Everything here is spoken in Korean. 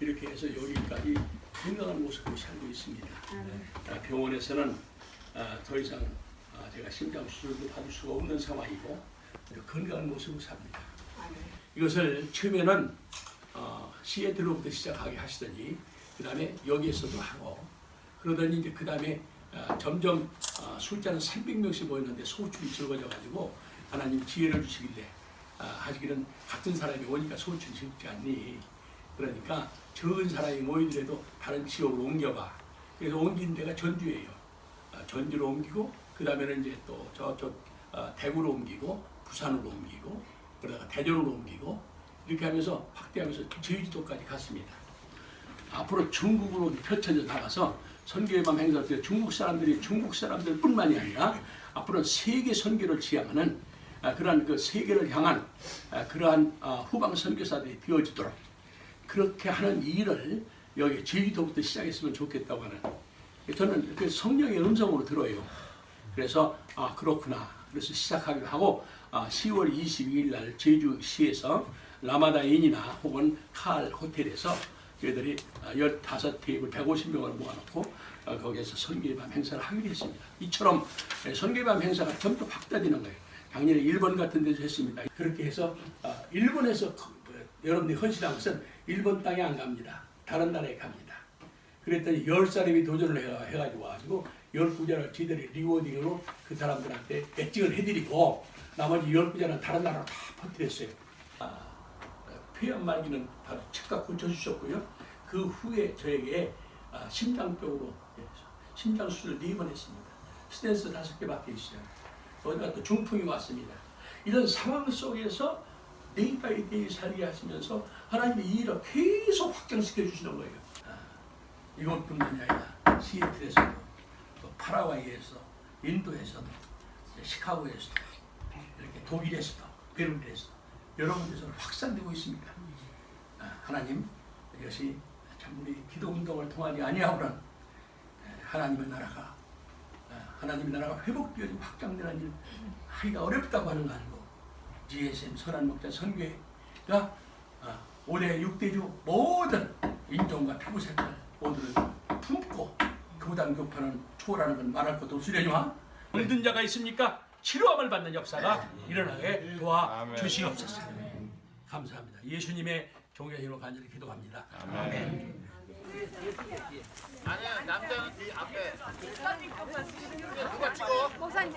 이렇게 해서 여기까지 건강한 모습으로 살고 있습니다. 아, 병원에서는 아, 더 이상 아, 제가 심장 수술도 받을 수가 없는 상황이고 건강한 모습으로 삽니다. 이것을 처음에는 어, 시애틀로부터 시작하게 하시더니 그 다음에 여기에서도 하고 그러더니 이제 그 다음에 어, 점점 어, 숫자는 300명씩 모였는데 소출이 적어져 가지고 하나님 지혜를 주시길래 아, 하시기는 같은 사람이 오니까 소출이 적지 않니 그러니까 적은 사람이 모이더라도 다른 지역으로 옮겨봐 그래서 옮긴 데가 전주예요 아, 전주로 옮기고 그 다음에는 이제 또 저쪽 어, 대구로 옮기고 부산으로 옮기고 그러다가 대전으로 옮기고 이렇게 하면서 확대하면서 제주도까지 갔습니다. 앞으로 중국으로 펼쳐져 나가서 선교의 밤 행사 때 중국 사람들이 중국 사람들뿐만이 아니라 앞으로 세계 선교를 지향하는 아, 그러한 그 세계를 향한 아, 그러한 아, 후방 선교사들이 되어지도록 그렇게 하는 일을 여기 제주도부터 시작했으면 좋겠다고 하는 저는 그 성령의 음성으로 들어요. 그래서 아 그렇구나. 그래서 시작하기로 하고 아, 10월 22일 날 제주시에서 라마다 인이나 혹은 칼 호텔에서 저희들이 아, 15테이블 150명을 모아놓고 아, 거기에서 선교의 밤 행사를 하기로 했습니다. 이처럼 예, 선교의 밤 행사가 점점 확대되는 거예요. 작년에 일본 같은 데서 했습니다. 그렇게 해서 아, 일본에서 여러분들이 헌신한 것은 일본 땅에 안 갑니다. 다른 나라에 갑니다. 그랬더니 열 사람이 도전을 해가- 해가지고 와가지고 열 부자를 지들이 리워딩으로 그 사람들한테 배칭을 해드리고 나머지 열 부자는 다른 나라로 다 퍼뜨렸어요. 아, 폐암 말기는 바로 즉각 고쳐주셨고요. 그 후에 저에게 아, 심장병으로 심장 수술 네 번 했습니다. 스탠스 다섯 개 밖에 있어요. 어디가 또 중풍이 왔습니다. 이런 상황 속에서 데이 바이 데이 살게 하시면서 하나님의 이 일을 계속 확장시켜 주시는 거예요. 아, 이것뿐만이 아니라 시애틀에서도 또 파라과이에서 인도에서도 시카고에서도 이렇게 독일에서도 베를린에서도 여러 군데서 확산되고 있습니다. 아, 하나님 이것이 참 우리 기도 운동을 통하지 아니하고는 에, 하나님의 나라가 아, 하나님의 나라가 회복되어지고 확장되는 일 하기가 어렵다고 하는 거 알고 GSM 선한 목자 선교회가 아, 올해 6대주 모든 인종과 피부 색깔 모두를 품고 교단 교파는 초월하는 건 말할 것도 없으려니와 힘든 자가 있습니까? 치료함을 받는 역사가 일어나게 도와 주시옵소서. 감사합니다. 예수님의 종의 이름으로 간절히 기도합니다. 아멘. 아니야 남자는 뒤 앞에 누가 찍어? 목사님,